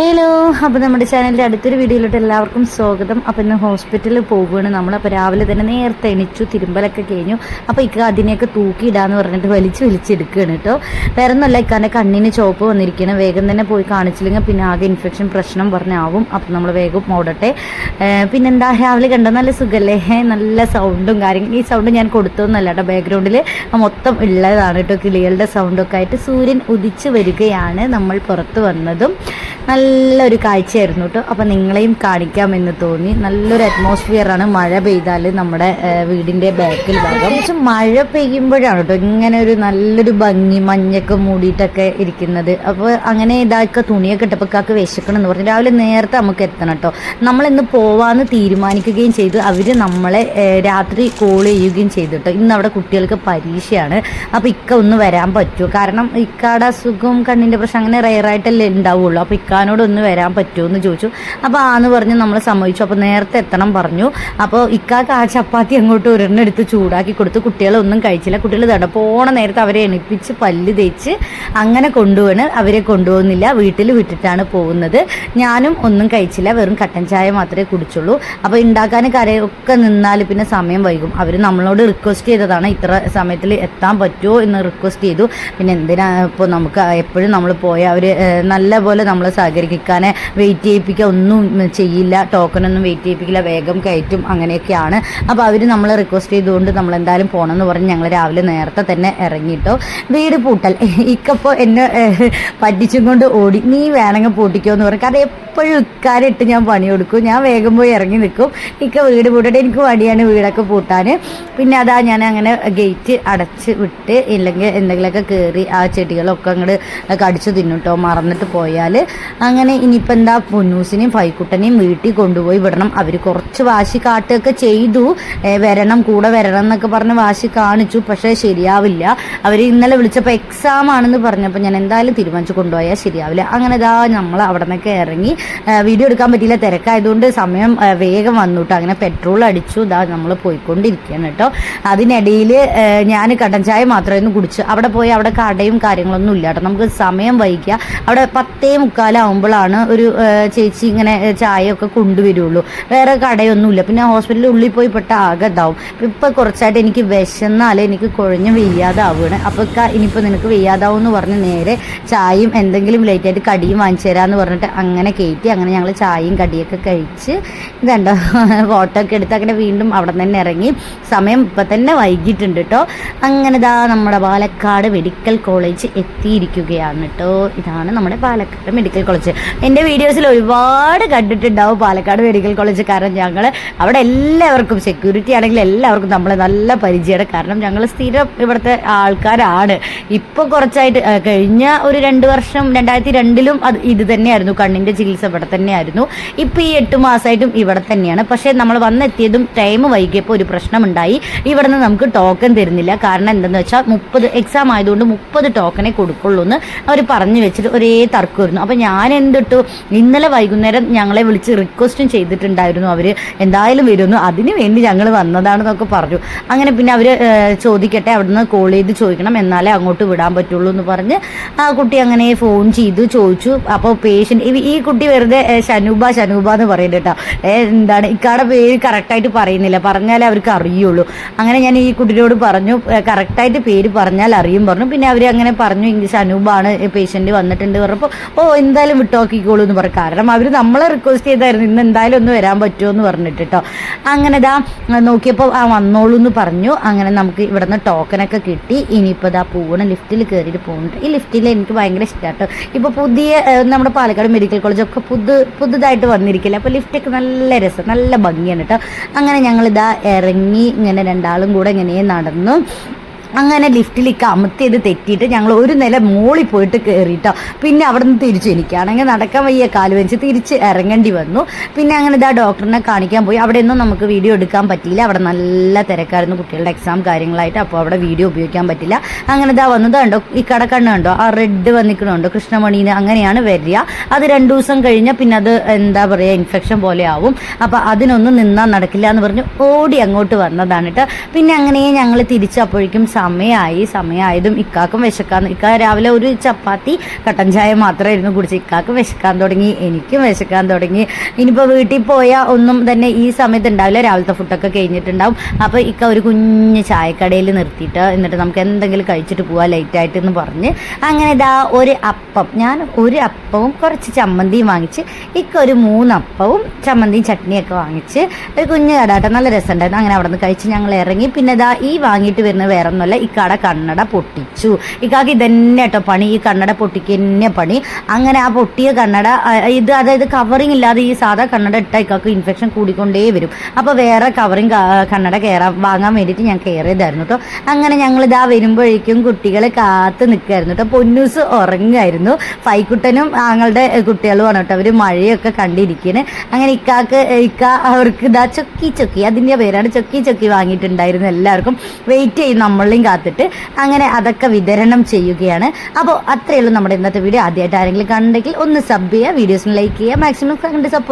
Hello അപ്പോൾ നമ്മുടെ ചാനലിന്റെ അടുത്തൊരു വീഡിയോയിലോട്ട് എല്ലാവർക്കും സ്വാഗതം. അപ്പോൾ ഇന്ന് ഹോസ്പിറ്റലിൽ പോവുകയാണ് നമ്മൾ അപ്പോൾ രാവിലെ തന്നെ നേരത്തെ എണിച്ചു തിരുമ്പലൊക്കെ കഴിഞ്ഞു. അപ്പോൾ ഇക്ക അതിനെയൊക്കെ തൂക്കിയിടാന്ന് പറഞ്ഞിട്ട് വലിച്ച് വലിച്ചെടുക്കുകയാണ് കേട്ടോ. വേറെ ഒന്നല്ല ഇക്കാന്റെ കണ്ണിന് ചോപ്പ് വന്നിരിക്കണം വേഗം തന്നെ പോയി കാണിച്ചില്ലെങ്കിൽ പിന്നെ ആകെ ഇൻഫെക്ഷൻ പ്രശ്നം പറഞ്ഞാവും. അപ്പോൾ നമ്മൾ വേഗം ഓടട്ടെ പിന്നെന്താ രാവിലെ കണ്ടോ നല്ല സുഖമല്ലേ നല്ല സൗണ്ടും കാര്യങ്ങളും. ഈ സൗണ്ട് ഞാൻ കൊടുത്തൊന്നുമല്ല കേട്ടോ ബാക്ക്ഗ്രൗണ്ടിൽ മൊത്തം ഉള്ളതാണ് കേട്ടോ കിളികളുടെ സൗണ്ടൊക്കെ ആയിട്ട്. സൂര്യൻ ഉദിച്ചു വരികയാണ് നമ്മൾ പുറത്ത് വന്നതും. നല്ലൊരു കാഴ്ചയായിരുന്നു കേട്ടോ അപ്പം നിങ്ങളെയും കാണിക്കാമെന്ന് തോന്നി. നല്ലൊരു അറ്റ്മോസ്ഫിയറാണ് മഴ പെയ്താൽ നമ്മുടെ വീടിന്റെ ബാക്കിൽ ഭാഗം. പക്ഷെ മഴ പെയ്യുമ്പോഴാണ് കേട്ടോ ഇങ്ങനെ ഒരു നല്ലൊരു ഭംഗി മഞ്ഞൊക്കെ മൂടിയിട്ടൊക്കെ ഇരിക്കുന്നത്. അപ്പോൾ അങ്ങനെ ഇതാക്കുക തുണിയൊക്കെ ഇട്ടപ്പോൾ കാക്ക് വിശക്കണം എന്ന് പറഞ്ഞു. രാവിലെ നേരത്തെ നമുക്ക് എത്തണം കേട്ടോ നമ്മളിന്ന് പോവാന്ന് തീരുമാനിക്കുകയും ചെയ്തു. അവർ നമ്മളെ രാത്രി കോൾ ചെയ്യുകയും ചെയ്തു കേട്ടോ ഇന്ന് അവിടെ കുട്ടികൾക്ക് പരീക്ഷയാണ്. അപ്പോൾ ഇക്ക ഒന്ന് വരാൻ പറ്റുമോ കാരണം ഇക്കാടെ അസുഖവും കണ്ണിന്റെ പ്രശ്നം അങ്ങനെ റയറായിട്ടല്ലേ ഉണ്ടാവുള്ളൂ. അപ്പോൾ ഇക്കാനോട് ഒന്ന് വരാൻ പറ്റുമോ എന്ന് ചോദിച്ചു. അപ്പോൾ ആന്ന് പറഞ്ഞ് നമ്മൾ സമ്മതിച്ചു. അപ്പോൾ നേരത്തെ എത്തണം പറഞ്ഞു. അപ്പോൾ ഇക്കാക്ക് ആ ചപ്പാത്തി അങ്ങോട്ട് ഒരെണ്ണെടുത്ത് ചൂടാക്കി കൊടുത്ത് കുട്ടികളൊന്നും കഴിച്ചില്ല. കുട്ടികൾ തട പോണ നേരത്തെ അവരെ എണിപ്പിച്ച് പല്ല് തേച്ച് അങ്ങനെ കൊണ്ടുപോണ്. അവരെ കൊണ്ടുപോകുന്നില്ല. വീട്ടിൽ വിട്ടിട്ടാണ് പോകുന്നത്. ഞാനും ഒന്നും കഴിച്ചില്ല. വെറും കട്ടൻ ചായ മാത്രമേ കുടിച്ചുള്ളൂ. അപ്പോൾ ഉണ്ടാക്കാൻ കരയൊക്കെ നിന്നാൽ പിന്നെ സമയം വൈകും. അവർ നമ്മളോട് റിക്വസ്റ്റ് ചെയ്തതാണ് ഇത്ര സമയത്തിൽ എത്താൻ പറ്റുമോ എന്ന് റിക്വസ്റ്റ് ചെയ്തു. പിന്നെ എന്തിനാ ഇപ്പോൾ നമുക്ക് എപ്പോഴും നമ്മൾ പോയ അവർ നല്ല പോലെ നമ്മൾ സഹകരിക്കാനെ വെയിറ്റ് ചെയ്യിപ്പിക്കുക. ഒന്നും ചെയ്യില്ല. ടോക്കണൊന്നും വെയിറ്റ് ചെയ്യിപ്പിക്കില്ല. വേഗം കയറ്റും. അങ്ങനെയൊക്കെയാണ്. അപ്പോൾ അവർ നമ്മളെ റിക്വസ്റ്റ് ചെയ്തുകൊണ്ട് നമ്മൾ എന്തായാലും പോകണമെന്ന് പറഞ്ഞ് ഞങ്ങൾ രാവിലെ നേരത്തെ തന്നെ ഇറങ്ങിയിട്ടോ വീട് പൂട്ടൽ. ഇക്കപ്പോൾ എന്നെ പറ്റിച്ചും കൊണ്ട് ഓടി. നീ വേണമെങ്കിൽ പൂട്ടിക്കോ എന്ന് പറഞ്ഞു. കാരണം എപ്പോഴും ഇക്കാരിട്ട് ഞാൻ പണി കൊടുക്കും ഞാൻ വേഗം പോയി ഇറങ്ങി നിൽക്കും. ഇക്ക വീട് പൂട്ടിട്ട് എനിക്ക് മടിയാണ് വീടൊക്കെ പൂട്ടാൻ പിന്നെ അതാ ഞാൻ അങ്ങനെ ഗേറ്റ് അടച്ച് വിട്ട് ഇല്ലെങ്കിൽ എന്തെങ്കിലുമൊക്കെ കയറി ആ ചെടികളൊക്കെ അങ്ങോട്ട് കടിച്ചു തിന്നിട്ടോ. മറന്നിട്ട് പോയാൽ അങ്ങനെ ഇനിയിപ്പോൾ എന്താ പൊന്നൂസിനെയും ഫൈക്കുട്ടനെയും വീട്ടിൽ കൊണ്ടുപോയി വിടണം. അവർ കുറച്ച് വാശി കാട്ടുകയൊക്കെ ചെയ്തു. വരണം കൂടെ വരണം എന്നൊക്കെ പറഞ്ഞ് വാശി കാണിച്ചു. പക്ഷേ ശരിയാവില്ല. അവർ ഇന്നലെ വിളിച്ചപ്പോൾ എക്സാം ആണെന്ന് പറഞ്ഞപ്പോൾ ഞാൻ എന്തായാലും തീരുമാനിച്ചു കൊണ്ടുപോയാൽ ശരിയാവില്ല. അങ്ങനെ ഇതാ നമ്മൾ അവിടെ നിന്നൊക്കെ ഇറങ്ങി വീഡിയോ എടുക്കാൻ പറ്റിയില്ല. തിരക്കായതുകൊണ്ട് സമയം വേഗം വന്നു അങ്ങനെ പെട്രോൾ അടിച്ചു. ഇതാ നമ്മൾ പോയിക്കൊണ്ടിരിക്കുകയാണ് കേട്ടോ. അതിനിടയിൽ ഞാൻ കട്ടൻ ചായ മാത്രമായിരുന്നു കുടിച്ചു അവിടെ പോയി അവിടെ കടയും കാര്യങ്ങളൊന്നും ഇല്ല കേട്ടോ. നമുക്ക് സമയം വൈകിക്കുക അവിടെ പത്തേ മുക്കാലാവുമ്പോഴാണ് ഒരു ചേച്ചി ഇങ്ങനെ ചായയൊക്കെ കൊണ്ടുവരുള്ളൂ. വേറെ കടയൊന്നുമില്ല. പിന്നെ ഹോസ്പിറ്റലിൽ ഉള്ളിൽ പോയി പെട്ട ആകെ ഇതാവും. ഇപ്പം കുറച്ചായിട്ട് എനിക്ക് വിശന്നാൽ എനിക്ക് കുഴഞ്ഞ് വെയ്യാതാവുകയാണ്. അപ്പോൾ ഇനിയിപ്പോൾ നിനക്ക് വെയ്യാതാവും എന്ന് പറഞ്ഞ് നേരെ ചായയും എന്തെങ്കിലും ലേറ്റായിട്ട് കടിയും വാങ്ങിച്ചു തരാമെന്ന് പറഞ്ഞിട്ട് അങ്ങനെ കയറ്റി അങ്ങനെ ഞങ്ങൾ ചായയും കടിയൊക്കെ കഴിച്ച് ഇതുണ്ടോ ഫോട്ടോ ഒക്കെ എടുത്ത് അങ്ങനെ വീണ്ടും അവിടെ തന്നെ ഇറങ്ങി. സമയം ഇപ്പം തന്നെ വൈകിട്ടുണ്ട് കേട്ടോ. അങ്ങനെ ഇതാ നമ്മുടെ പാലക്കാട് മെഡിക്കൽ കോളേജ് എത്തിയിരിക്കുകയാണ് കേട്ടോ. ഇതാണ് നമ്മുടെ പാലക്കാട് മെഡിക്കൽ കോളേജ്. എന്റെ വീഡിയോസിൽ ഒരുപാട് കണ്ടിട്ടുണ്ടാവും പാലക്കാട് മെഡിക്കൽ കോളേജ് കാരണം ഞങ്ങൾ അവിടെ എല്ലാവർക്കും സെക്യൂരിറ്റി ആണെങ്കിൽ എല്ലാവർക്കും നമ്മളെ നല്ല പരിചയമാണ്. കാരണം ഞങ്ങൾ സ്ഥിരം ഇവിടുത്തെ ആൾക്കാരാണ്. ഇപ്പോൾ കുറച്ചായിട്ട് കഴിഞ്ഞ ഒരു രണ്ട് വർഷം രണ്ടായിരത്തി രണ്ടിലും അത് ഇത് തന്നെയായിരുന്നു. കണ്ണിന്റെ ചികിത്സ ഇവിടെ തന്നെയായിരുന്നു. ഇപ്പോൾ ഈ എട്ട് മാസമായിട്ടും ഇവിടെ തന്നെയാണ്. പക്ഷേ നമ്മൾ വന്നെത്തിയതും ടൈം വൈകിയപ്പോൾ ഒരു പ്രശ്നമുണ്ടായി. ഇവിടെ നിന്ന് നമുക്ക് ടോക്കൺ തരുന്നില്ല. കാരണം എന്തെന്ന് വെച്ചാൽ മുപ്പത് എക്സാം ആയതുകൊണ്ട് മുപ്പത് ടോക്കണേ കൊടുക്കുള്ളൂ എന്ന് അവർ പറഞ്ഞു വെച്ചിട്ട് ഒരേ തർക്കമായിരുന്നു. അപ്പോൾ ഞാൻ എന്തിട്ടു? ഇന്നലെ വൈകുന്നേരം ഞങ്ങളെ വിളിച്ച് റിക്വസ്റ്റും ചെയ്തിട്ടുണ്ടായിരുന്നു അവർ എന്തായാലും വരുമെന്ന് അതിന് വേണ്ടി ഞങ്ങൾ വന്നതാണെന്നൊക്കെ പറഞ്ഞു. അങ്ങനെ പിന്നെ അവർ ചോദിക്കട്ടെ അവിടുന്ന് കോൾ ചെയ്ത് ചോദിക്കണം. എന്നാലേ അങ്ങോട്ട് വിടാൻ പറ്റുള്ളൂ എന്ന് പറഞ്ഞ് ആ കുട്ടി അങ്ങനെ ഫോൺ ചെയ്തു ചോദിച്ചു. അപ്പോൾ പേഷ്യന്റ് ഈ കുട്ടി വെറുതെ ശനൂബ ഷനൂബ എന്ന് പറയുന്നത് കേട്ടോ. എന്താണ് ഇക്കാടെ പേര് കറക്റ്റായിട്ട് പറയുന്നില്ല. പറഞ്ഞാലേ അവർക്ക് അറിയുള്ളൂ. അങ്ങനെ ഞാൻ ഈ കുട്ടിയോട് പറഞ്ഞു. കറക്റ്റായിട്ട് പേര് പറഞ്ഞാൽ അറിയും പറഞ്ഞു. പിന്നെ അവർ അങ്ങനെ പറഞ്ഞു ഇംഗ്ലീഷ് അനൂപാണ് പേഷ്യന്റ് വന്നിട്ടുണ്ട് പറഞ്ഞപ്പോൾ ഓ എന്തായാലും വിട്ടോക്കിക്കോളൂ എന്ന് പറയും കാരണം അവർ നമ്മളെ റിക്വസ്റ്റ് ചെയ്തായിരുന്നു ഇന്ന് എന്തായാലും ഒന്ന് വരാൻ പറ്റുമോ എന്ന് പറഞ്ഞിട്ട് കേട്ടോ അങ്ങനെ ഇതാ നോക്കിയപ്പോൾ ആ വന്നോളൂ എന്ന് പറഞ്ഞു. അങ്ങനെ നമുക്ക് ഇവിടുന്ന് ടോക്കനൊക്കെ കിട്ടി. ഇനിയിപ്പോൾ ഇതാ പോകണം ലിഫ്റ്റിൽ കയറിയിട്ട് പോകുന്നുണ്ട്. ഈ ലിഫ്റ്റിൽ എനിക്ക് ഭയങ്കര ഇഷ്ടമാട്ടോ ഇപ്പോൾ പുതിയ നമ്മുടെ പാലക്കാട് മെഡിക്കൽ കോളേജ് ഒക്കെ പുതു പുതുതായിട്ട് വന്നിരിക്കില്ല? അപ്പോൾ ലിഫ്റ്റൊക്കെ നല്ല രസം നല്ല ഭംഗിയാണ് കേട്ടോ അങ്ങനെ ഞങ്ങളിതാ ഇറങ്ങി ഇങ്ങനെ രണ്ടാളും കൂടെ ഇങ്ങനെ നടന്നു. അങ്ങനെ ലിഫ്റ്റിലേക്ക് അമത്തിയത് തെറ്റിയിട്ട് ഞങ്ങൾ ഒരു നില മോളിൽ പോയിട്ട് കയറിയിട്ടോ പിന്നെ അവിടെ നിന്ന് തിരിച്ചു എനിക്കാണെങ്കിൽ നടക്കാൻ വയ്യ. കാൽ വെച്ച് തിരിച്ച് ഇറങ്ങേണ്ടി വന്നു. പിന്നെ അങ്ങനെ ഇതാ ഡോക്ടറിനെ കാണിക്കാൻ പോയി. അവിടെ ഒന്നും നമുക്ക് വീഡിയോ എടുക്കാൻ പറ്റിയില്ല. അവിടെ നല്ല തിരക്കായിരുന്നു കുട്ടികളുടെ എക്സാം കാര്യങ്ങളായിട്ട്. അപ്പോൾ അവിടെ വീഡിയോ ഉപയോഗിക്കാൻ പറ്റില്ല അങ്ങനെ ഇതാ വന്നത് കണ്ടോ ഈ കടക്കണ്ണ് കണ്ടോ? ആ റെഡ് വന്നിക്കണുണ്ടോ. കൃഷ്ണമണീന് അങ്ങനെയാണ് വരിക. അത് രണ്ടു ദിവസം കഴിഞ്ഞാൽ പിന്നെ അത് എന്താ പറയുക ഇൻഫെക്ഷൻ പോലെ ആവും. അപ്പോൾ അതിനൊന്നും നിന്നാൽ നടക്കില്ല എന്ന് പറഞ്ഞു ഓടി അങ്ങോട്ട് വന്നതാണ് കേട്ടോ. പിന്നെ അങ്ങനെ ഞങ്ങൾ തിരിച്ചപ്പോഴേക്കും സമയമായി സമയമായതും ഇക്കാക്കും വിശക്കാൻ. ഇക്ക രാവിലെ ഒരു ചപ്പാത്തി കട്ടൻ ചായ മാത്രമായിരുന്നു കുടിച്ച് ഇക്കാക്കും വിശക്കാൻ തുടങ്ങി എനിക്കും വിശക്കാൻ തുടങ്ങി. ഇനിയിപ്പോൾ വീട്ടിൽ പോയാൽ ഒന്നും തന്നെ ഈ സമയത്ത് ഉണ്ടാവില്ല. രാവിലത്തെ ഫുഡൊക്കെ കഴിഞ്ഞിട്ടുണ്ടാവും. അപ്പോൾ ഇക്ക ഒരു കുഞ്ഞ് ചായക്കടയിൽ നിർത്തിയിട്ട് എന്നിട്ട് നമുക്ക് എന്തെങ്കിലും കഴിച്ചിട്ട് പോവാം ലൈറ്റായിട്ട് എന്ന് പറഞ്ഞ്. അങ്ങനെ ഇതാ ഒരു അപ്പം ഞാൻ ഒരു അപ്പവും കുറച്ച് ചമ്മന്തിയും വാങ്ങിച്ച് ഇക്ക ഒരു മൂന്നപ്പവും ചമ്മന്തിയും ചട്നിയൊക്കെ വാങ്ങിച്ച് ഒരു കുഞ്ഞ് കടാട്ടം നല്ല രസമുണ്ടായിരുന്നു. അങ്ങനെ അവിടെ നിന്ന് കഴിച്ച് ഞങ്ങൾ ഇറങ്ങി. പിന്നെ ഇതാ ഈ വാങ്ങിയിട്ട് വരുന്നത് വേറെ ഒന്നുമല്ല ഇക്കാടെ കണ്ണട പൊട്ടിച്ചു. ഇക്കാക്ക് ഇതന്നെ കേട്ടോ പണി. ഈ കണ്ണട പൊട്ടിക്ക് തന്നെ പണി. അങ്ങനെ ആ പൊട്ടിയ കണ്ണട ഇത് അതായത് കവറിങ് ഇല്ലാതെ ഈ സാധാ കണ്ണട ഇട്ടാൽ ഇക്കാക്ക് ഇൻഫെക്ഷൻ കൂടിക്കൊണ്ടേ വരും. അപ്പോൾ വേറെ കവറിങ് കണ്ണട കയറാൻ വാങ്ങാൻ വേണ്ടിയിട്ട് ഞാൻ കയറിയതായിരുന്നു കേട്ടോ അങ്ങനെ ഞങ്ങൾ ഇതാ വരുമ്പോഴേക്കും കുട്ടികളെ കാത്ത് നിൽക്കുമായിരുന്നു കേട്ടോ പൊന്നൂസ് ഉറങ്ങായിരുന്നു. ഫൈക്കുട്ടനും ആങ്ങളുടെ കുട്ടികളുമാണ് കേട്ടോ അവർ മഴയൊക്കെ കണ്ടിരിക്കുന്നത് അങ്ങനെ ഇക്കാക്ക് ഇക്ക അവർക്ക് ഇതാ ചൊക്കി ചൊക്കി അതിന്റെ പേരാണ് ചൊക്കി ചൊക്കി വാങ്ങിയിട്ടുണ്ടായിരുന്നു എല്ലാവർക്കും. വെയിറ്റ് ചെയ്യും നമ്മളെയും കാത്തിട്ട് അങ്ങനെ അതൊക്കെ വിതരണം ചെയ്യുകയാണ്. അപ്പോൾ അത്രയുള്ളൂ നമ്മുടെ ഇന്നത്തെ വീഡിയോ ആദ്യമായിട്ട് ആരെങ്കിലും കണ്ടെങ്കിൽ ഒന്ന് സബ് ചെയ്യുക വീഡിയോസിന് ലൈക്ക് ചെയ്യുക മാക്സിമം കണ്ട് സപ്പോർട്ട്